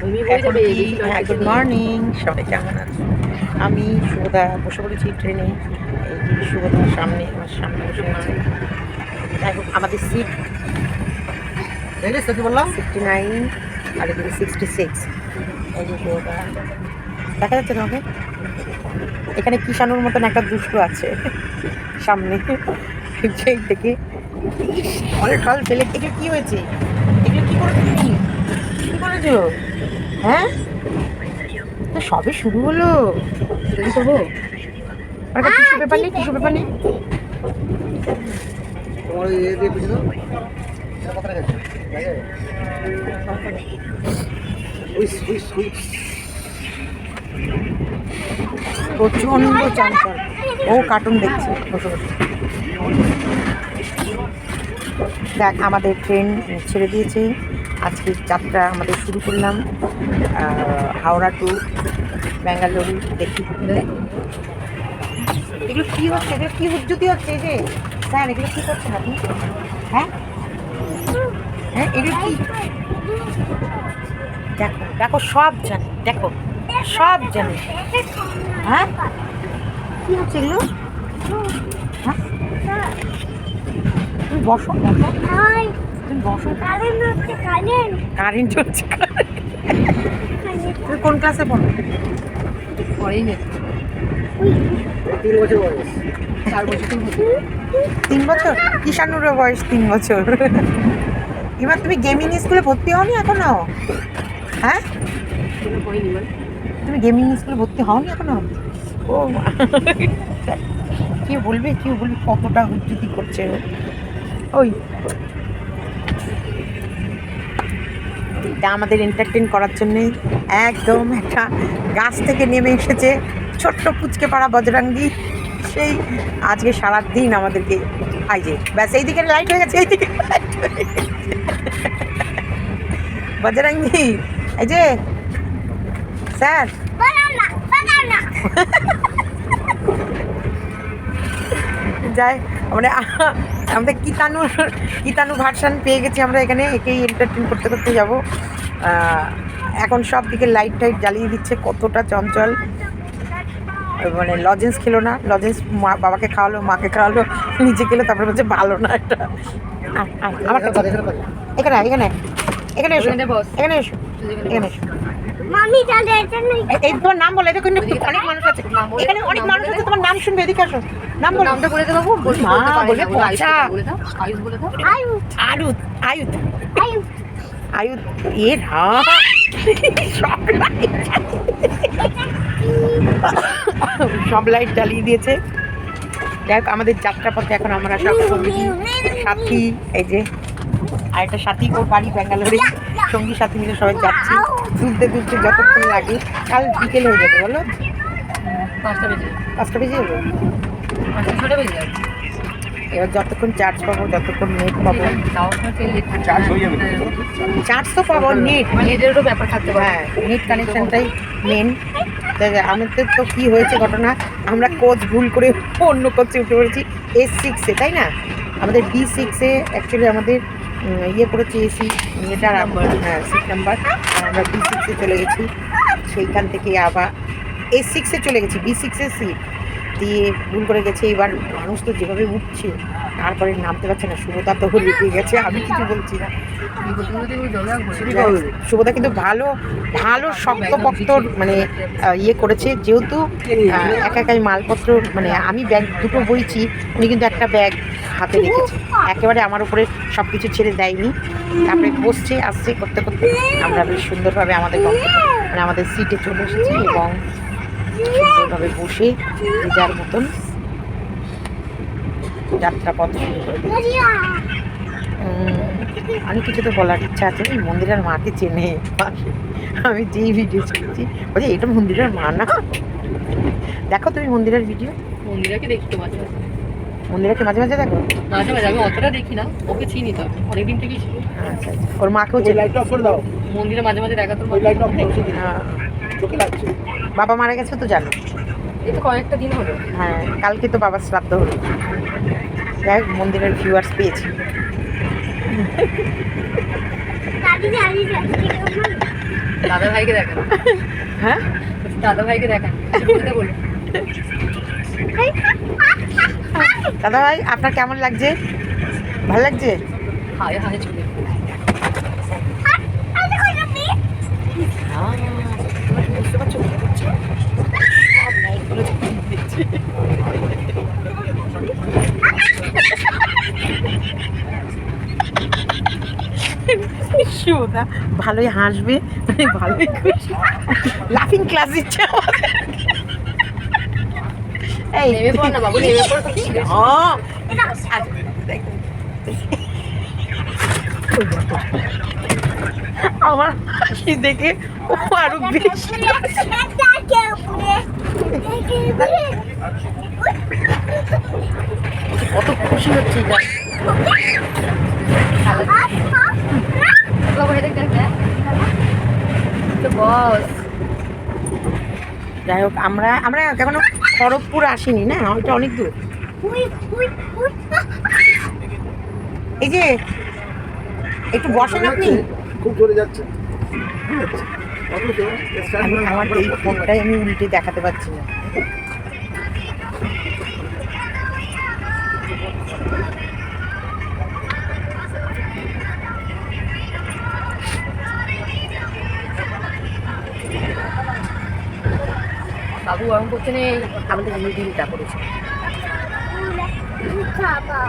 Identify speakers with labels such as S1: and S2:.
S1: কি? হ্যাঁ good morning সবাই কেমন আছে আমি শুভদা বসে পড়েছি ট্রেনে। এই যে শুভদার সামনে আমার সামনে বসে আছে। যাই হোক আমাদের সিট
S2: কি বললাম।
S1: সিক্সটি নাইন আর এদিকে সিক্সটি সিক্স এই যে শুভদা দেখা যাচ্ছে তোমাকে এখানে কিষানুর মতন একটা দুষ্টু আছে সামনে। সেই থেকে। ফল টল ফেলে। এগুলো কি হয়েছে? এগুলো কি করে তুমি হ্যাঁ? তো সবে শুরু হলো।
S2: কি করব?
S1: আর টিস্যু পেপার নেই টিস্যু পেপার নেই?
S2: তোমার ইয়ে দিয়ে বুঝলো
S1: চাঞ্চল। ও কার্টুন দেখছে বসে বসে। দেখ আমাদের ট্রেন ছেড়ে দিয়েছে। আজকের যাত্রা আমাদের শুরু করলাম হাওড়া টু ব্যাঙ্গালোর দেখি এগুলো কী হচ্ছে? এগুলো কী হুজ্জুতি হচ্ছে যে? স্যার, এগুলো কী করছেন আপনি? হ্যাঁ? হ্যাঁ এগুলো কি? দেখো দেখো, সব জানে, দেখো, সব জানে। হ্যাঁ? কী হচ্ছে এগুলো? হ্যাঁ? বসো বসো। তুমি বসো? কারেন্ট চলছে তুমি কোন ক্লাসে পড়ো?
S2: পরেই নেই তিন বছর বয়স। চার বছর তিন বছর।
S1: তিন বছর? কিষানুরের বয়স তিন বছর। এবার তুমি গেমিং স্কুলে ভর্তি হওনি এখনও? হ্যাঁ? তুমি গেমিং স্কুলে ভর্তি হওনি এখনও? ও কি বলবে কি বলবে? কতটা হুজ্জুতি করছে ওই এটা আমাদের এন্টারটেন করার জন্যে একদম একটা গাছ থেকে নেমে এসেছে ছোট্ট পুচকে পাড়া বজরাঙ্গি। সেই আজকে সারা দিন আমাদেরকে আই যে, ব্যাস এই দিকে লাইট হয়ে গেছে এই দিকে। বজরাঙ্গি, এই যে, স্যার। যাই মানে আমাদের কিতানু কিতানু ভার্সান পেয়ে গেছি আমরা এখানে একেই এন্টারটেন করতে করতে যাব। এখন সব দিকে লাইট টাইট জ্বালিয়ে দিচ্ছে কতটা চঞ্চল। মানে লজেন্স খেলো না লজেন্স মা বাবাকে খাওয়ালো মাকে খাওয়ালো নিজে খেলো তারপরে বলছে ভালো না এটা। আমার এখানে এখানে। এখানে এসো।
S2: এখানে
S1: এসো। এখানে এসো।
S3: মামি তাহলে এটা নেই।
S1: এই- এই তোমার নাম বলে এটা কিন্তু অনেক মানুষ আছে। এখানে অনেক মানুষ আছে তোমার নাম শুনবে এদিকে আসো। নাম বলো।
S2: নামটা বলে দেবো বলতে
S1: মা,
S2: বলতে পারি
S1: বলে
S2: না, আয়ুষ বলে দাও আয়ুষ বলে দাও।
S3: আয়ু
S1: আয়ুত আয়ুত
S3: আয়ু
S1: এ সব লাইট জ্বালিয়ে দিয়েছে। দেখ আমাদের যাত্রাপথে এখন আমরা সব সাথী এই যে। আর একটা সাথী ওর বাড়ি ব্যাঙ্গালোরে। সঙ্গী সাথী মিলে সবাই যাচ্ছি। তুলতে তুলতে যতক্ষণ লাগে কাল বিকেল হয়ে যাবে বলো?
S2: পাঁচটা বেজে
S1: পাঁচটা বেজে যাবে?
S2: ছটা বেজে যাবে।
S1: এবার যতক্ষণ চার্জ পাবো যতক্ষণ নেট পাবো।
S4: চার্জ
S1: তো? পাবো নেট
S2: নেটেরও ব্যাপার থাকতে পারে।
S1: হ্যাঁ নেট কানেকশনটাই মেন আমাদের তো কি হয়েছে ঘটনা আমরা কোচ ভুল করে অন্য কোচে উঠে পড়েছি এস সিক্সে তাই না? আমাদের বি সিক্সে অ্যাকচুয়ালি আমাদের ইয়ে করেছি এসি এটা হ্যাঁ সিট নাম্বার আমরা বি সিক্সে চলে গেছি, সেইখান থেকে আবার এস সিক্সে চলে গেছি বি সিক্সের সিট দিয়ে ভুল করে গেছে, এবার মানুষ তো যেভাবে উঠছে তারপরে নামতে পারছে না। শুভতা তো লুকিয়ে গেছে, আমি কিছু বলছি না। শুভদা কিন্তু ভালো ভালো শক্তপোক্ত মানে ইয়ে করেছে। যেহেতু একা একাই মালপত্র মানে আমি ব্যাগ দুটো বইছি, উনি কিন্তু একটা ব্যাগ হাতে রেখেছে। একেবারে আমার উপরে সব কিছু ছেড়ে দেয়নি। তারপরে বসছে, আসছে, করতে করতে আমরা বেশ সুন্দরভাবে আমাদের মানে আমাদের সিটে চলে এসেছি এবং সুন্দরভাবে বসে যার মতন যাত্রাপথ শুরু করে অনেক কিছু তো বলার ইচ্ছা আছে এই মন্দিরের মাকে চেনে। আমি যেই ভিডিও ছেড়েছি বলছি এটা মন্দিরের মা না? দেখো তুমি মন্দিরের ভিডিও
S2: মন্দিরাকে দেখি তো মাঝে মাঝে।
S1: মন্দিরাকে মাঝে মাঝে দেখো?
S2: মাঝে মাঝে আমি অতটা দেখি না ওকে চিনি তো অনেকদিন থেকেই ছিল
S1: আচ্ছা আচ্ছা। ওর মাকেও চেনে।
S4: লাইটটা অফ করে দাও।
S2: মন্দিরে মাঝে মাঝে দেখা তোর
S4: ওই লাইটটা অফ করো
S1: হ্যাঁ। বাবা মারা গেছে তো জানো।
S2: তো কয়েকটা দিন হলো।
S1: হ্যাঁ কালকে তো বাবার শ্রাদ্ধ হলো। যাই হোক, মন্দিরের ভিউয়ার্স পেয়েছি।
S3: দাদা
S2: ভাইকে দেখান।
S1: হ্যাঁ?
S2: দাদা ভাইকে দেখান বলুন।
S1: দাদা ভাই আপনার কেমন লাগছে? ভালো লাগছে?
S2: হায় হায় চলে
S1: বুঝতে পারছ কি করছে? সব লাইটগুলো জ্বালিয়ে দিচ্ছে। সুদা ভালোই হাসবে মানে ভালোই খুশি। লাফিং ক্লাস দিচ্ছে আমাদের। এই
S2: নেমে পড় না বাবু নেমে পড়। তো ঠিক আছে।
S1: ও দেখ। আমার হাসি দেখে ও আরও বেশি কত খুশি হচ্ছে এটা
S2: বাবু এটা দেখ দেখ তো বস
S1: যাই হোক আমরা আমরা এখনও খড়গপুর আসিনি না? ওইটা অনেক দূর। এই যে একটু বসেন আপনি।
S4: খুব জোরে যাচ্ছে।
S1: আমি আমার এই ফোনটাই আমি উল্টে দেখাতে পারছি না।
S2: বাবু গরম করছে না
S1: আমাদের মিডিলটা করেছে।
S3: খাবা